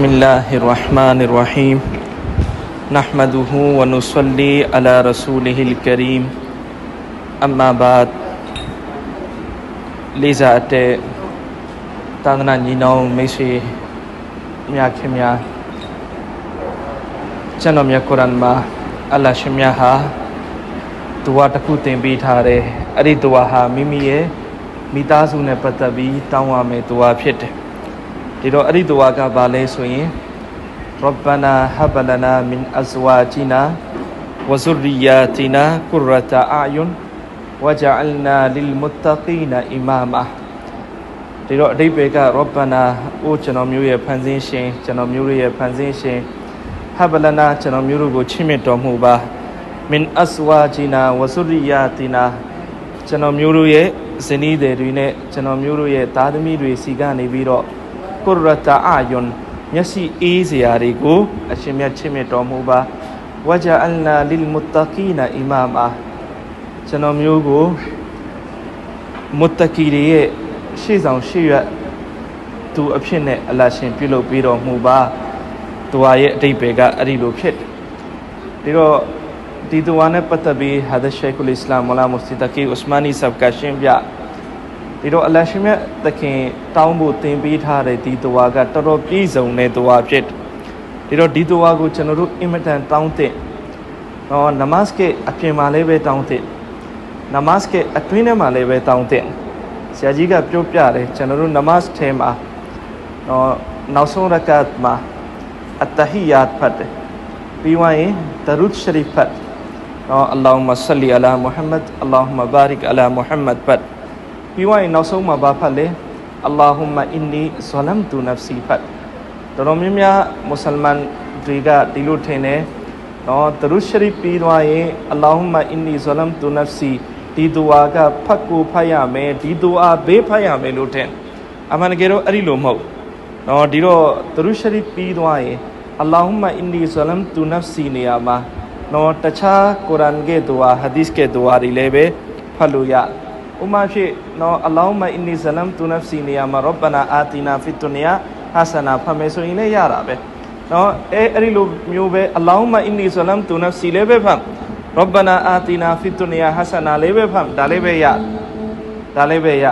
بسم الله الرحمن الرحيم نحمده ونصلي على رسوله الكريم أما بعد လေးစားအပ်တဲ့သာသနာညီနောင်မိတ်ဆွေများခင်များကျွန်တော်မြတ်ကုရ်အာန်မှာအလ္လာဟ်ရှင်မြတ်ဟာဒူဝါတစ်ခုသင်ပေးထားတယ်အဲ့ဒီဒူဝါဟာမိမိရဲ့မိသားစုနဲ့ပတ်သက်ပြီးတောင်းရမယ်ဒူဝါဖြစ်တယ် ဒီတော့အဲ့ဒီဒူဝါကဘာလဲဆိုရင် ربنا هب لنا من ازواجنا وذرياتنا قرة اعين وجعلنا للمتقين اماما ဒီတော့အတိတ်ဘေကရောဘနာအိုးကျွန်တော်မျိုးရဲ့ဖန်ဆင်းရှင်ကျွန်တော်မျိုးရဲ့ဖန်ဆင်းရှင်ဟဘလနာကျွန်တော်မျိုးတို့ကိုချစ်မြတ်တော်မူပါမင်အစဝါဂျီနာဝဆုရိယာတီနာကျွန်တော်မျိုးတို့ရဲ့ဇနီးတွေနဲ့ကျွန်တော်မျိုးတို့ရဲ့သားသမီးတွေစီကနေပြီးတော့ ကုရတာအာယွန်မျက်စိအေးစရာတွေကိုအရှင်မြတ်ချစ်မြတ်တော်မူပါဝဂျာအလနာလီလ်မုတ္တကီနာအီမာမာကျွန်တော်မျိုးကိုမုတ္တကီတွေရဲ့ရှေ့ဆောင်ရှေ့ရွက်သူအဖြစ်နဲ့အလတ်ရှင်ပြုလုပ်ပြီးတော်မူပါသူဟာရဲ့အတိတ်ပဲကအဲ့ဒီလိုဖြစ်တယ်ဒီတော့ဒီသူဟာနဲ့ပတ်သက်ပြီးဟာဒရှိကုလ်အစ္စလာမ်မလာမုစတီတကီဥစမာနီဆပ်ကရှင်းပြ ဒီတော့အလတ်ရှင်မြတ်သခင်တောင်းဖို့တင်ပေးထားတဲ့ဒီသူဟာကတော်တော်ပြည့်စုံတဲ့သူဟာဖြစ်တယ်ဒီတော့ဒီသူဟာကိုကျွန်တော်တို့အင်မတန်တောင်းတဲ့တော့နမတ်စ်ကအပြင်မှာလည်းပဲတောင်းတဲ့နမတ်စ်ကအတွင်းထဲမှာလည်းပဲတောင်းတဲ့ဆရာကြီးကပြောပြတယ်ကျွန်တော်တို့နမတ်စ်ထဲမှာတော့နောက်ဆုံးရကတ်မှာအတဟီယာတ်ဖတ်တယ်ပြီးွားရင်ဒရုဒ်ရှရီဖတ်တော့အလ္လာဟ်မဆလီအလာမုဟမ္မဒ်အလ္လာဟ်မဘာရိကအလာမုဟမ္မဒ်ဖတ် ပြီးွားရင်နောက်ဆုံးမှာဘာဖတ်လဲအလ္လာဟူမအင်နီဇလမ်တူနဖ်စီဖတ်တော်တော်များများမွတ်စလမန်တွေကဒီလိုထင်တယ်နော်ဒရုဒ်ရှရီပြီးသွားရင်အလ္လာဟူမအင်နီဇလမ်တူနဖ်စီဒီဒူအာကဖတ်ကိုဖတ်ရမယ်ဒီဒူအာဘေးဖတ်ရမယ်လို့ထင်အမှန်တကယ်တော့အဲ့ဒီလိုမဟုတ်နော်ဒီတော့ဒရုရှရီပြီးသွားရင်အလ္လာဟူမအင်နီဇလမ်တူနဖ်စီနေရာမှာနော်တခြားကုရ်အာန်ကဒူအာဟာဒီစ်ကဒူအာတွေလည်းပဲဖတ်လို့ရ ဥမာရှိနော်အလောင်းမအင်းနီဇလမ်တူနဖ်စီနေရာမှာရော့ဘနာအာတီနာဖီတူနီယာဟာဆနာဖတ်မယ်ဆိုရင်လည်းရတာပဲနော်အဲအဲ့ဒီလိုမျိုးပဲအလောင်းမအင်းနီဇလမ်တူနဖ်စီလည်းပဲဖတ်ရော့ဘနာအာတီနာဖီတူနီယာဟာဆနာလည်းပဲဖတ်ဒါလည်းပဲရဒါလည်းပဲရ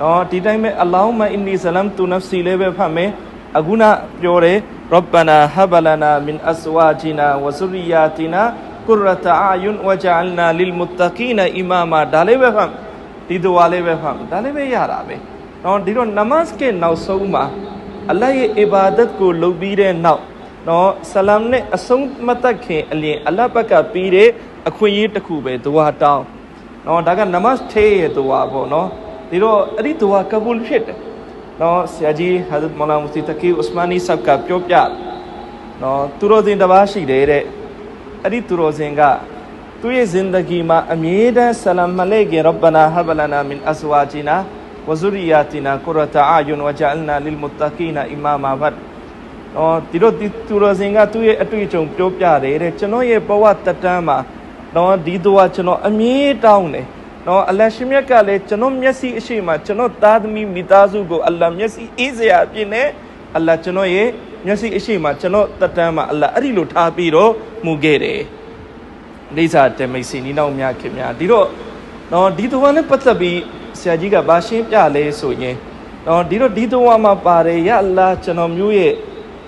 နော်ဒီတိုင်းပဲအလောင်းမအင်းနီဇလမ်တူနဖ်စီလည်းပဲဖတ်မယ်အခုနပြောတယ်ရော့ဘနာဟဘလနာမင်အစဝါဂျီနာဝဆူရီယာတီနာကုရတအာယွန်ဝဂျာအလ်နာလလ်မုတ္တကီနာအီမာမာဒါလည်းပဲဖတ် ဒီဒူဝါလေးပဲဖတ်ဒါလေးပဲရတာပဲနော်ဒီတော့နမတ်စ်ကနောက်ဆုံးမှာအလ္လာဟ်ရဲ့အီဘာဒတ်ကိုလုပ်ပြီးတဲ့နောက်နော်ဆလမ်နဲ့အဆုံးမသက်ခင်အလင်အလ္လာဟ်ဘက်ကပြီးတဲ့အခွင့်အရေးတစ်ခုပဲဒူဝါတောင်းနော်ဒါကနမတ်သေးရဲ့ဒူဝါပေါ့နော်ဒီတော့အဲ့ဒီဒူဝါကဘူလ်ဖြစ်တယ်နော်ဆရာကြီးဟာဇတ်မောလာမူစီတကီဥစမာနီဆပ်ကပြောပြနော်သူတော်စင်တစ်ပါးရှိတယ်တဲ့အဲ့ဒီသူတော်စင်က သူ့ရဲ့ဇင်ဒဂီမှာအမြဲတမ်းဆလမ်မလေးကရဘနာဟဘလနာမင်အစဝါဂျီနာဝဇူရီယာတီနာကုရတာအာယွန်ဝဂျအလ်နာလီလ်မုတ္တကီနာအီမာမာဘတ်နော်ဒီတော့ဒီသူတော်စင်ကသူ့ရဲ့အတွေ့အကြုံပြောပြတယ်တဲ့ကျွန်တော်ရဲ့ဘဝတက်တန်းမှာနော်ဒီတော့ကျွန်တော်အမြဲတောင်းတယ်နော်အလရှမြတ်ကလည်းကျွန်တော်မျက်စိအရှိမကျွန်တော်သားသမီးမိသားစုကိုအလ္လာမျက်စိအေးစရာအပြင်နဲ့အလ္လာကျွန်တော်ရဲ့မျက်စိအရှိမကျွန်တော်တက်တန်းမှာအလ္လာအဲ့ဒီလိုထားပြီးတော့မူခဲ့တယ် လိစာတမိတ်စီနီနောက်များခင်များဒီတော့နော်ဒီတော့နဲ့ပတ်သက်ပြီးဆရာကြီးကဘာရှင်းပြလဲဆိုရင်နော်ဒီတော့ဒီတော့မှာပါတယ်ရအလ္လာကျွန်တော်မျိုးရဲ့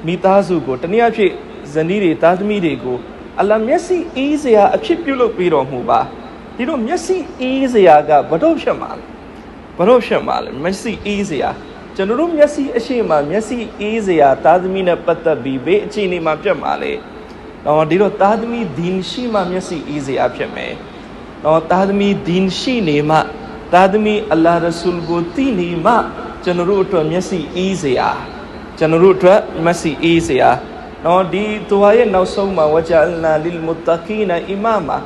မိသားစုကိုတနည်းအားဖြင့်ဇနီးတွေသားသမီးတွေကိုအလ္လာမျက်စိအေးစရာအဖြစ်ပြုလုပ်ပြီးတော်မူပါဒီတော့မျက်စိအေးစရာကဘတော့ဖြစ်မှာလဲဘတော့ဖြစ်မှာလဲမျက်စိအေးစရာကျွန်တော်တို့မျက်စိအရှိမမျက်စိအေးစရာသားသမီးနဲ့ပတ်သက်ပြီးဘေးအခြေအနေမှာပြတ်မှာလေ တော့ဒီတော့သားသမီးဒင်းရှိမှမျက်စိအေးစရာဖြစ်မယ်တော့သားသမီးဒင်းရှိနေမှသားသမီးအလ္လာဟ်ရဆူလ်ကိုသိနေမှကျွန်တော်တို့အတွက်မျက်စိအေးစရာကျွန်တော်တို့အတွက်မျက်စိအေးစရာနော်ဒီသူဟာရဲ့နောက်ဆုံးမှာဝဂျအလနာလီလ်မုတ္တကီနာအီမာမာ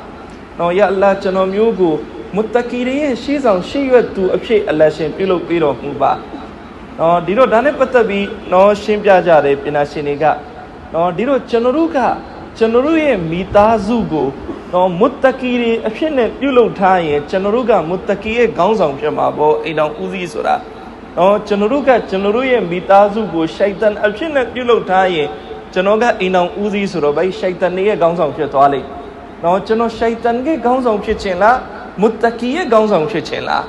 နော်ယအလ္လာကျွန်တော်မျိုးကိုမုတ္တကီတွေရဲ့ရှေးဆောင်ရှေးရွက်သူအဖြစ်အလရှင်ပြုလုပ်ပေးတော်မူပါနော်ဒီတော့ဒါနဲ့ပတ်သက်ပြီးနော်ရှင်းပြကြတယ်ပညာရှင်တွေကနော်ဒီတော့ကျွန်တော်တို့က ကျွန်တော်တို့ရဲ့မိသားစုကိုနော်မုတ္တကီတွေအဖြစ်နဲ့ပြုလုပ်ထားရင်ကျွန်တော်တို့ကမုတ္တကီရဲ့ခေါင်းဆောင်ဖြစ်မှာပေါ့အိမ်တော်ဦးစီးဆိုတာနော်ကျွန်တော်တို့ကကျွန်တော်တို့ရဲ့မိသားစုကိုရှိုက်တန်အဖြစ်နဲ့ပြုလုပ်ထားရင်ကျွန်တော်ကအိမ်အောင်ဦးစီးဆိုတော့ဗိရှိုက်တန်ရဲ့ခေါင်းဆောင်ဖြစ်သွားလိမ့်နော်ကျွန်တော်ရှိုက်တန်ရဲ့ခေါင်းဆောင်ဖြစ်ခြင်းလားမုတ္တကီရဲ့ခေါင်းဆောင်ဖြစ်ခြင်းလား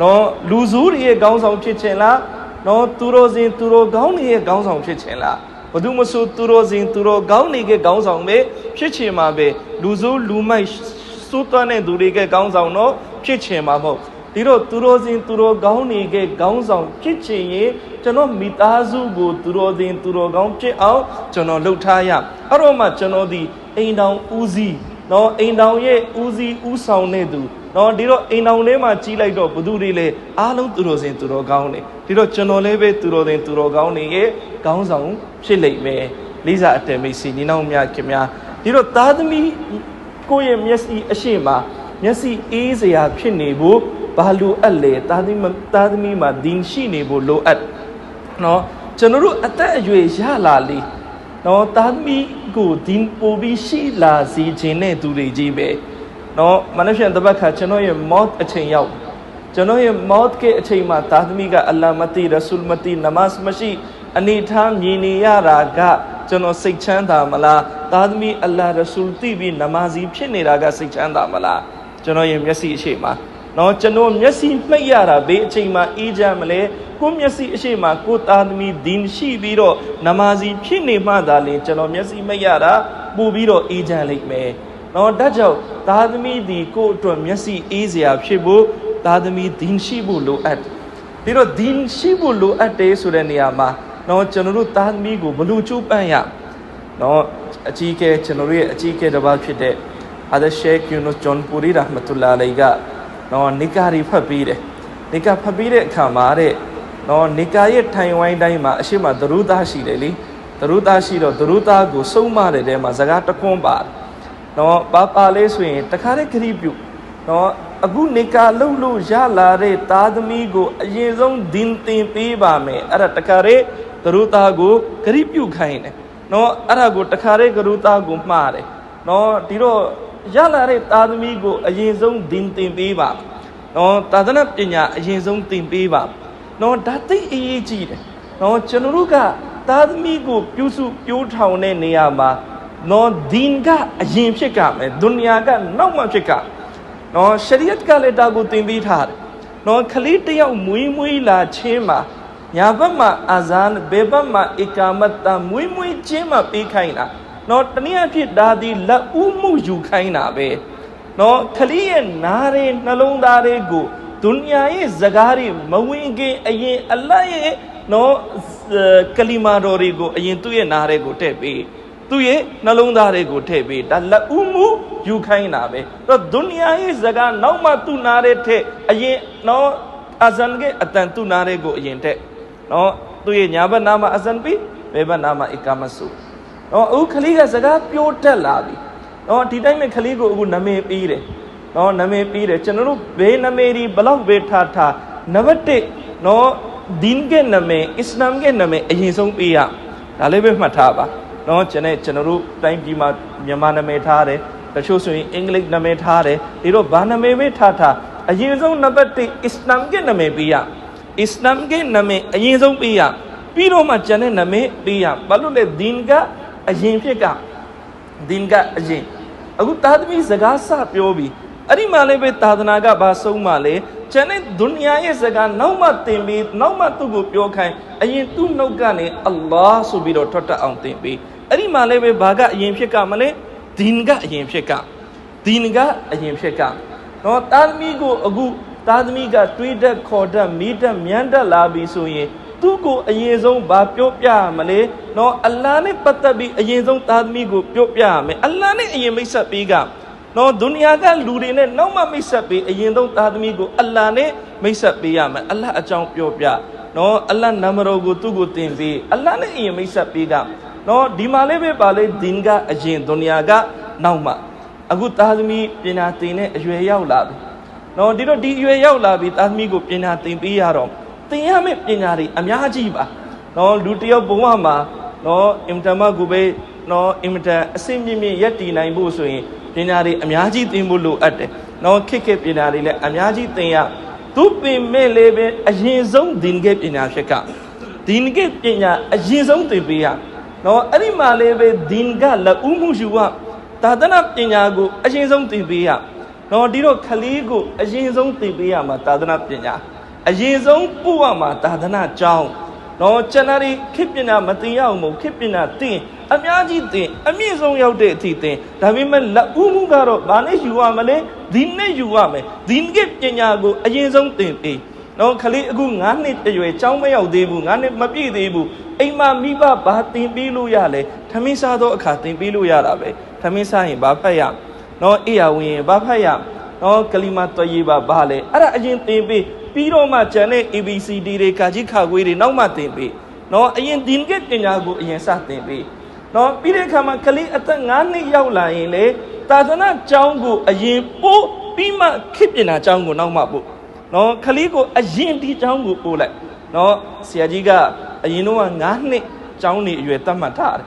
နော်လူစုတွေရဲ့ခေါင်းဆောင်ဖြစ်ခြင်းလားနော်သူတော်စင်သူတော်ကောင်းတွေရဲ့ခေါင်းဆောင်ဖြစ်ခြင်းလား ဘသူမဆိုသူတော်စင်သူတော်ကောင်းတွေကခေါင်းဆောင်ပဲဖြစ်ချင်မှာပဲလူစုလူမိုက်စိုးသွမ်းတဲ့သူတွေကခေါင်းဆောင်တော့ဖြစ်ချင်မှာမဟုတ်ဒီတော့သူတော်စင်သူတော်ကောင်းတွေကခေါင်းဆောင်ဖြစ်ချင်ရင်ကျွန်တော်မိသားစုကိုသူတော်စင်သူတော်ကောင်းဖြစ်အောင်ကျွန်တော်လှုပ်ထားရအဲ့တော့မှကျွန်တော်ဒီအိမ်တောင်ဦးစီးနော်အိမ်တောင်ရဲ့ဦးစီးဦးဆောင်တဲ့သူ နော်ဒီတော့အိမ်တော်လေးမှာကြီးလိုက်တော့ဘသူတွေလဲအားလုံးသူတော်စင်သူတော်ကောင်းနေဒီတော့ကျွန်တော်လည်းပဲသူတော်စင်သူတော်ကောင်းနေရဲ့ကောင်းဆောင်ဖြစ်လိမ့်မယ်လေးစားအတယ်မိတ်ဆွေညီနောင်များခင်များဒီတော့သားသမီးကိုယ့်ရဲ့မျက်စိအရှိမမျက်စိအေးစရာဖြစ်နေဖို့ဘာလိုအပ်လဲသားသမီးသားသမီးမှာဒီရှိနေဖို့လိုအပ်နော်ကျွန်တော်တို့အသက်အရွယ်ရလာလေနော်သားသမီးကိုဒီပိုပြီးရှိလာစေခြင်းတဲ့သူတွေကြီးပဲ နော်မနက်ဖြန်တပတ်ခါကျွန်တော်ရဲ့ mouth အချိန်ရောက်ကျွန်တော်ရဲ့ mouth के အချိန်မှာသားသမီးကအလ္လာမတိရဆူလ်မတိနမတ်မရှိအနေထားမြင်နေရတာကကျွန်တော်စိတ်ချမ်းသာမလားသားသမီးအလ္လာရဆူလ်သိပြီးနမာဇီဖြစ်နေတာကစိတ်ချမ်းသာမလားကျွန်တော်ရဲ့မျက်စိအရှိမှာနော်ကျွန်တော်မျက်စိမှိတ်ရတာဘေးအချိန်မှာအေးချမ်းမလဲကိုမျက်စိအရှိမှာကိုသားသမီးဒီန်ရှိပြီးတော့နမာဇီဖြစ်နေမှသာလေကျွန်တော်မျက်စိမှိတ်ရတာပို့ပြီးတော့အေးချမ်းလိမ့်မယ် နော်ဒါကြောင့်သားသမီးဒီကိုအတွက်မျက်စိအေးစရာဖြစ်ဖို့သားသမီးဒီန်ရှိဖို့လိုအပ်ပြီးတော့ဒီန်ရှိဖို့လိုအပ်တယ်ဆိုတဲ့နေရာမှာနော်ကျွန်တော်တို့သားသမီးကိုဘလို့ကြိုးပမ်းရနော်အကြီးကဲကျွန်တော်တို့ရဲ့အကြီးကဲတစ်ပါးဖြစ်တဲ့အာဒရှေခ်ယူနုဂျွန်ပူရီရာဟမတူလာလိုင်ကနော်နိကာရီဖတ်ပြီးတယ်နိကာဖတ်ပြီးတဲ့အခါမှာတဲ့နော်နိကာရဲ့ထိုင်ဝိုင်းတိုင်းမှာအရှိမသရုသားရှိတယ်လေသရုသားရှိတော့သရုသားကိုစုံမတဲ့တဲမှာစကားတခွန်းပါတယ် နော်ပါပါလေးဆိုရင်တခါတည်းခရီးပြုနော်အခုနေကာလှုပ်လို့ရလာတဲ့သားသမီးကိုအရင်ဆုံးဒင်တင်ပေးပါမယ်အဲ့ဒါတခါတည်းသရုသားကိုခရီးပြုခိုင်းတယ်နော်အဲ့ဒါကိုတခါတည်းကရုသားကိုမှားတယ်နော်ဒီတော့ရလာတဲ့သားသမီးကိုအရင်ဆုံးဒင်တင်ပေးပါနော်သာသနာပညာအရင်ဆုံးသင်ပေးပါနော်ဒါသိအရေးကြီးတယ်နော်ကျွန်တော်တို့ကသားသမီးကိုပြုစုပြိုးထောင်တဲ့နေရာမှာ နော်ဒင်ကအရင်ဖြစ်ကမယ်ဒုနီယာကနောက်မှဖြစ်ကနော်ရှရီယတ်ကလည်းဒါကိုသင်ပေးထားတယ်နော်ခလေးတယောက်မွေးမွေးလာချင်းမှာညာဘက်မှာအာဇန်ဘေဘက်မှာအီကာမတ်တမွေးမွေးချင်းမှာပေးခိုင်းတာနော်တနည်းအားဖြင့်ဒါဒီလက်ဦးမှုယူခိုင်းတာပဲနော်ခလေးရဲ့နားရဲနှလုံးသားတွေကိုဒုနီယာရဲ့ဇကားတွေမဝင်ခင်အရင်အလတ်ရဲ့နော်ကလီမာတော်တွေကိုအရင်သူ့ရဲ့နားရဲကိုထည့်ပေး သူ့ရဲ့နှလုံးသားတွေကိုထည့်ပေးဒါလက်ဦးမှုယူခိုင်းတာပဲတော့ဒုနီယာရဲ့ဇကားနောက်မှသူ့နားရဲထည့်အရင်နော်အာဇန်ကအတန်သူ့နားရဲကိုအရင်ထည့်နော်သူ့ရဲ့ညာဘက်နာမှာအဇန်ပြီးဘယ်ဘက်နာမှာအီကာမဆုနော်အခုခလေးကစကားပြောတတ်လာပြီနော်ဒီတိုင်းမဲ့ခလေးကိုအခုနာမည်ပေးတယ်နော်နာမည်ပေးတယ်ကျွန်တော်တို့ဘယ်နာမည်ဒီဘလောက်ပဲထားထားနံပါတ်1နော်ဒင်းကနာမည်အစ္စလာမ်ကနာမည်အရင်ဆုံးပေးရဒါလေးပဲမှတ်ထားပါ နော်ကျွန်တော်ကျွန်တော်တို့တိုင်းပြည်မှာမြန်မာနာမည်ထားတယ်တချို့ဆိုရင်အင်္ဂလိပ်နာမည်ထားတယ်ဒီတော့ဘာနာမည်ပဲထားထားအရင်ဆုံးနံပါတ်1အစ္စလာမ်ကနာမည်ပေးရအစ္စလာမ်ကနာမည်အရင်ဆုံးပေးရပြီးတော့မှကျန်တဲ့နာမည်ပေးရဘာလို့လဲဒင်းကအရင်ဖြစ်ကဒင်းကအရင်အခုသာသမီစကားစပြောပြီးအဲ့ဒီမှာလည်းပဲသာသနာကဘာဆုံးမှလဲ ကျန်တဲ့ဒုနီယာရဲ့စကားနောက်မှသင်ပြီးနောက်မှသူ့ကိုပြောခိုင်းအရင်သူ့နှုတ်ကနေအလ္လာဟ်ဆိုပြီးတော့ထွက်တတ်အောင်သင်ပြီးအဲ့ဒီမှာလည်းပဲဘာကအရင်ဖြစ်ကမလဲဒင်းကအရင်ဖြစ်ကဒင်းကအရင်ဖြစ်ကနော်သာသမီကိုအခုသာသမီကတွေးတတ်ခေါ်တတ်မိတတ်မြန်းတတ်လာပြီဆိုရင်သူ့ကိုအရင်ဆုံးဘာပြောပြရမလဲနော်အလ္လာဟ်နဲ့ပတ်သက်ပြီးအရင်ဆုံးသာသမီကိုပြောပြရမယ်အလ္လာဟ်နဲ့အရင်မိတ်ဆက်ပေးက နော်ဒုနီယာကလူတွေနဲ့နောက်မှမိတ်ဆက်ပေးအရင်ဆုံးသာသမီကိုအလ္လာဟ်နဲ့မိတ်ဆက်ပေးရမယ်အလ္လာဟ်အကြောင်းပြောပြနော်အလ္လာဟ်နာမတော်ကိုသူ့ကိုသင်ပေးအလ္လာဟ်နဲ့အရင်မိတ်ဆက်ပေးကနော်ဒီမှာလေးပဲပါလေဒင်ကအရင်ဒုနီယာကနောက်မှအခုသာသမီပညာသင်တဲ့အရွယ်ရောက်လာပြီနော်ဒီတော့ဒီအရွယ်ရောက်လာပြီသာသမီကိုပညာသင်ပေးရတော့သင်ရမယ့်ပညာတွေအများကြီးပါနော်လူတယောက်ဘဝမှာနော်အင်မတန်မှကိုပဲ နော်အင်မတန်အဆင့်မြင့်မြင့်ရက်တည်နိုင်ဖို့ဆိုရင်ပညာတွေအများကြီးသင်ဖို့လိုအပ်တယ်နော်ခက်ခက်ပညာတွေလည်းအများကြီးသင်ရသူပင်မဲ့လေးပဲအရင်ဆုံးဒီနကေပညာဖြစ်ကဒီနကေပညာအရင်ဆုံးသင်ပေးရနော်အဲ့ဒီမှာလေးပဲဒီနကလက်ဦးမှုယူကသာသနာပညာကိုအရင်ဆုံးသင်ပေးရနော်ဒီတော့ခလေးကိုအရင်ဆုံးသင်ပေးရမှာသာသနာပညာအရင်ဆုံးပို့ရမှာသာသနာကျောင်း နော်ကျွန်တော်ဒီခေပညာမသိရအောင်မို့ခေပညာသင်အများကြီးသင်အမြင့်ဆုံးရောက်တဲ့အထိသင်ဒါပေမဲ့လက်ဦးမှုကတော့ဘာနဲ့ယူရမလဲဒီနဲ့ယူရမယ်ဒီနကေပညာကိုအရင်ဆုံးသင်ပေးနော်ခလေးအခု9နှစ်အရွယ်ကျောင်းမရောက်သေးဘူး9နှစ်မပြည့်သေးဘူးအိမ်မှာမိဘဘာသင်ပေးလို့ရလဲထမင်းစားသောအခါသင်ပေးလို့ရတာပဲထမင်းစားရင်ဘာဖတ်ရနော်အေးရဝင်ရင်ဘာဖတ်ရနော်ကလီမာတွရေးပါဘာလဲအဲ့ဒါအရင်သင်ပေး ပြီးတော့မှကျန်တဲ့ ABCD တွေကကြီးခါခွေးတွေနောက်မှသင်ပေးနော်အရင်ဒီနကေပညာကိုအရင်စသင်ပေးနော်ပြီးတဲ့အခါမှာကလေးအသက်9နှစ်ရောက်လာရင်လေသာသနာကျောင်းကိုအရင်ပို့ပြီးမှခေပညာကျောင်းကိုနောက်မှပို့နော်ခလေးကိုအရင်ဒီចောင်းကိုပို့လိုက်နော်ဆရာကြီးကအရင်တော့9နှစ်ចောင်းနေအရွယ်တတ်မှတ်ထားတယ်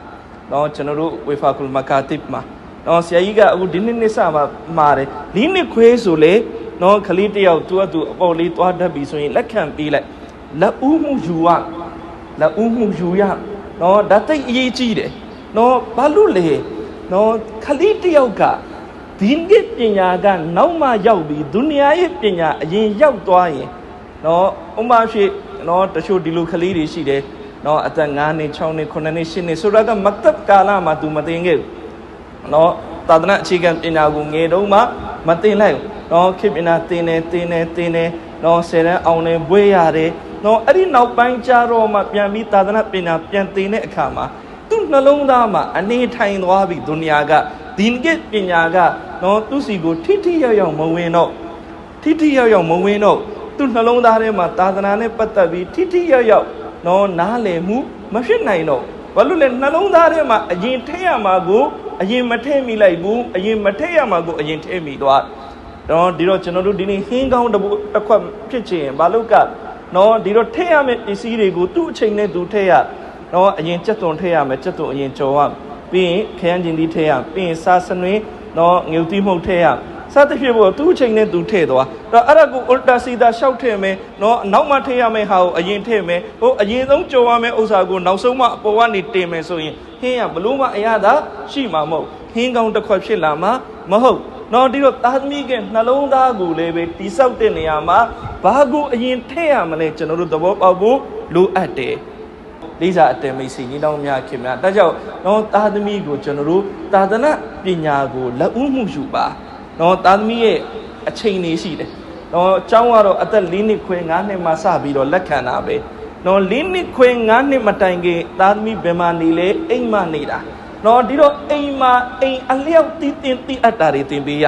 နော်ကျွန်တော်တို့ဝေဖာကုလမကာတစ်မှာနော်ဆရာကြီးကအခုဒီနှစ်နှစ်စမှာမှာတယ်ဒီနှစ်ခွေးဆိုလေ နော်ခလေးတယောက်သူကသူအပေါ်လေးသွားတတ်ပြီဆိုရင်လက်ခံပေးလိုက်လက်ဦးမှုယူရလက်ဦးမှုယူရနော်ဒါတိတ်အရေးကြီးတယ်နော်ဘာလို့လဲနော်ခလေးတယောက်ကဒီကိပညာကနောက်မှရောက်ပြီးဒုနီယာရဲ့ပညာအရင်ရောက်သွားရင်နော်ဥပမာဖြစ်နော်တချို့ဒီလိုကလေးတွေရှိတယ်နော်အသက်9နှစ်6နှစ်9နှစ်10နှစ်ဆိုတာကမတ်တပ်ကာလမှာ तू မသိခဲ့ဘူးနော်သာသနာအခြေခံပညာကိုငယ်တုန်းမှမသိလိုက်ဘူး နော်ခေပညာသင်တယ်သင်တယ်သင်တယ်နော်ဆယ်တန်းအောင်တယ်ဘွေးရတယ်နော်အဲ့ဒီနောက်ပိုင်းကျတော့မှပြန်ပြီးသာသနာပညာပြန်သင်တဲ့အခါမှာသူ့နှလုံးသားမှာအနေထိုင်သွားပြီဒုနီယာကဒီနကိပညာကနော်သူ့စီကိုထိထိရောက်ရောက်မဝင်တော့ထိထိရောက်ရောက်မဝင်တော့သူ့နှလုံးသားထဲမှာသာသနာနဲ့ပတ်သက်ပြီးထိထိရောက်ရောက်နော်နားလည်မှုမဖြစ်နိုင်တော့ဘာလို့လဲနှလုံးသားထဲမှာအရင်ထည့်ရမှာကိုအရင်မထည့်မိလိုက်ဘူးအရင်မထည့်ရမှာကိုအရင်ထည့်မိသွားတော့ ဒီတော့ကျွန်တော်တို့ဒီနေ့ဟင်းကောင်းတစ်ပုဒ်တစ်ခွက်ဖြစ်ချင်ဘာလို့ကနော်ဒီတော့ထည့်ရမယ့်ပစ္စည်းတွေကိုသူ့အချိန်နဲ့သူထည့်ရတော့အရင်ကြက်သွန်ထည့်ရမယ်ကြက်သွန်အရင်ကြော်ရမယ်ပြီးရင်ခရမ်းကျင်သီးထည့်ရမယ်ပြီးရင်စားစနွေးတော့ငြုတ်သီးမှုတ်ထည့်ရမယ်စသဖြင့်ပေါ့သူ့အချိန်နဲ့သူထည့်သွားတော့အဲ့ဒါကို ultra sida ရှောက်ထည့်မယ်နော်နောက်မှထည့်ရမယ့်ဟာကိုအရင်ထည့်မယ်ဟိုအရင်ဆုံးကြော်ရမယ့်ဥစ္စာကိုနောက်ဆုံးမှအပေါ်ကနေတင်မယ်ဆိုရင်ဟင်းရဘလို့မှအရသာရှိမှာမဟုတ်ဟင်းကောင်းတစ်ခွက်ဖြစ်လာမှာမဟုတ် နော်ဒီတော့သားသမီးကနှလုံးသားကိုလည်းပဲတိဆောက်တဲ့နေရာမှာဘာကိုအရင်ထည့်ရမလဲကျွန်တော်တို့သဘောပေါက်ဖို့လိုအပ်တယ်လေးစားအတမိတ်စီညီတော်များခင်ဗျာဒါကြောင့်နော်သားသမီးကိုကျွန်တော်တို့သာသနာပညာကိုလက်ဦးမှုယူပါနော်သားသမီးရဲ့အချိန်နေရှိတယ်နော်အကြောင်းကတော့အသက်၄နှစ်ခွဲ၅နှစ်မှစပြီးတော့လက်ခံတာပဲနော်၄နှစ်ခွဲ၅နှစ်မတိုင်ခင်သားသမီးဘယ်မှာနေလဲအိမ်မှာနေတာ တော့ဒီတော့အိမ်မှာအိမ်အလျောက်တည်တင်တည်အပ်တာတွေတင်ပေးရ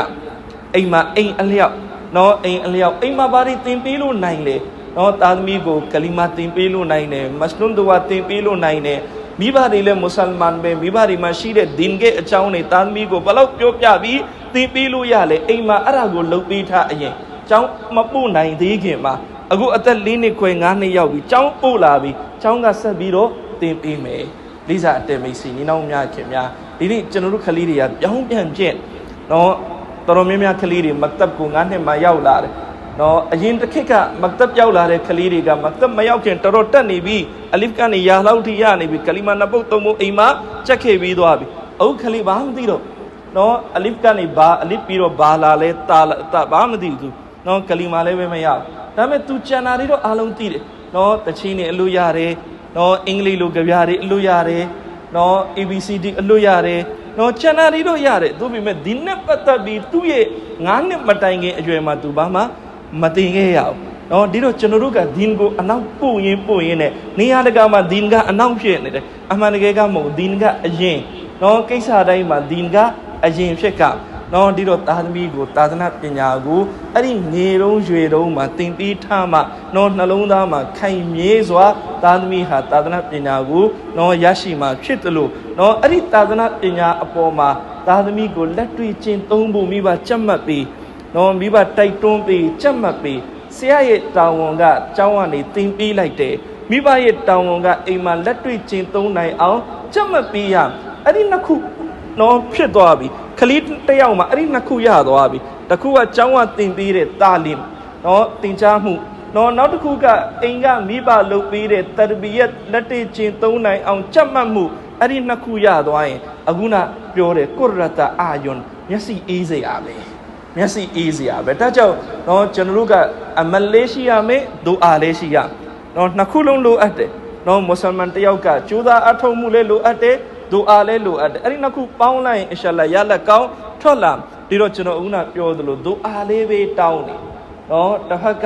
အိမ်မှာအိမ်အလျောက်နော်အိမ်အလျောက်အိမ်မှာဘာတွေတင်ပေးလို့နိုင်လဲနော်သားသမီးကိုကလီမာတင်ပေးလို့နိုင်တယ်မစလွန်ဒဝါတင်ပေးလို့နိုင်တယ်မိဘတွေလည်းမွတ်စလမန်ပဲမိဘတွေမှာရှိတဲ့ဒင်ကအကြောင်းတွေသားသမီးကိုဘယ်လောက်ပြောပြပြီးတင်ပေးလို့ရလဲအိမ်မှာအဲ့ဒါကိုလုပ်ပေးထားအရင်ကျောင်းမပို့နိုင်သေးခင်မှာအခုအသက်၄နှစ်ခွဲ၅နှစ်ရောက်ပြီကျောင်းပို့လာပြီကျောင်းကဆက်ပြီးတော့တင်ပေးမယ် လိစာအတဲမိတ်ဆွေညီနောင်များခင်များဒီနေ့ကျွန်တော်တို့ကလေးတွေကပြောင်းပြန်ပြင့်နော်တော်တော်များများကလေးတွေမတ်တပ်ကို၅နှစ်မှရောက်လာတယ်နော်အရင်တစ်ခေတ်ကမတ်တပ်ရောက်လာတဲ့ကလေးတွေကမတ်တပ်မရောက်ခင်တော်တော်တက်နေပြီအလစ်ကနေရာလောက်ထိရနေပြီကလီမာနှစ်ပုတ်သုံးပုတ်အိမ်မှာချက်ခဲ့ပြီးသွားပြီအခုကလေးဘာမှမသိတော့နော်အလစ်ကနေဘာအလစ်ပြီးတော့ဘာလာလဲတာတာဘာမှမသိဘူးနော်ကလီမာလည်းပဲမရဘူးဒါပေမဲ့ तू ကျန်တာတွေတော့အားလုံးသိတယ်နော်တချင်းနေအလို့ရတယ် နော်အင်္ဂလိပ်လိုကြပြားတွေအလွတ်ရတယ်နော် ABCD အလွတ်ရတယ်နော်ချန်နာတွေတော့ရတယ်သို့ပေမဲ့ဒီနဲ့ပတ်သက်ပြီးသူ့ရဲ့၅နှစ်မတိုင်ခင်အရွယ်မှာသူဘာမှမတင်ခဲ့ရအောင်နော်ဒီတော့ကျွန်တော်တို့ကဒင်းကိုအနောက်ပို့ရင်းပို့ရင်းနဲ့နေရာတကာမှာဒင်းကအနောက်ဖြစ်နေတယ်အမှန်တကယ်ကမဟုတ်ဒင်းကအရင်နော်ကိစ္စတိုင်းမှာဒင်းကအရင်ဖြစ်က နော်ဒီတော့သာသမီကိုသာသနာပညာကိုအဲ့ဒီနေတုံးရွေတုံးမှာတင်သီးထားမှနော်နှလုံးသားမှာခိုင်မြဲစွာသာသမီဟာသာသနာပညာကိုနော်ရရှိမှဖြစ်တယ်လို့နော်အဲ့ဒီသာသနာပညာအပေါ်မှာသာသမီကိုလက်တွေ့ကျင့်သုံးဖို့မိဘကြက်မှတ်ပြီးနော်မိဘတိုက်တွန်းပြီးကြက်မှတ်ပြီးဆရာရဲ့တာဝန်ကအကြောင်းကနေတင်ပေးလိုက်တယ်မိဘရဲ့တာဝန်ကအိမ်မှာလက်တွေ့ကျင့်သုံးနိုင်အောင်ကြက်မှတ်ပေးရအဲ့ဒီနှစ်ခုနော်ဖြစ်သွားပြီ ခလီတစ်ယောက်မှာအဲ့ဒီနှစ်ခုရသွားပြီတစ်ခုကကျောင်းကသင်ပေးတဲ့တာလင်နော်တင်ကြားမှုနော်နောက်တစ်ခုကအိမ်ကမိဘလုပ်ပေးတဲ့တရဘီယတ်လက်တေချင်းသုံးနိုင်အောင်ကြက်မှတ်မှုအဲ့ဒီနှစ်ခုရသွားရင်အခုနပြောတယ်ကုရတအာယွန်မျက်စိအေးစေရမယ်မျက်စိအေးစေရပဲဒါကြောင့်နော်ကျွန်တော်တို့ကအမလေးရှိရမယ်ဒူအာလေးရှိရနော်နှစ်ခုလုံးလိုအပ်တယ်နော်မွတ်စလမန်တယောက်ကကျူးသားအထုံးမှုလေးလိုအပ်တယ် ဒူအာလေးလိုအပ်တယ်အဲ့ဒီနှစ်ခုပေါင်းလိုက်ရင်အင်ရှာအလ္လာရလက်ကောင်းထွက်လာဒီတော့ကျွန်တော်ဦးနာပြောသလိုဒူအာလေးပဲတောင်းနေနော်တစ်ဖက်က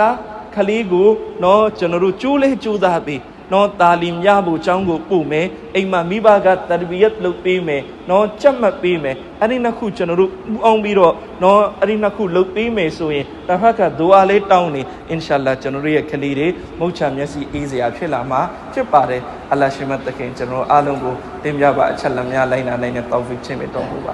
ခလီကိုနော်ကျွန်တော်တို့ကျိုးလေးကျိုးသားပြီး နော်တာလီမြဖို့အကြောင်းကိုပို့မယ်အိမ်မှာမိဘကတရဘီယတ်လုပ်ပေးမယ်နော်ကြက်မှတ်ပေးမယ်အဲ့ဒီနှစ်ခုကျွန်တော်တို့ပူအောင်ပြီးတော့နော်အဲ့ဒီနှစ်ခုလုပ်ပေးမယ်ဆိုရင်တစ်ဖက်ကဒူအာလေးတောင်းနေအင်ရှာအလ္လာကျွန်တော်တို့ရဲ့ခလီတွေမုတ်ချမျက်စိအေးစရာဖြစ်လာမှာဖြစ်ပါတယ်အလ္လာရှိမတ်တခင်ကျွန်တော်တို့အားလုံးကိုတင်ပြပါအချက်လက်များလိုက်နာနိုင်တဲ့တောင်းဖိချင်းပဲတော်မူပါ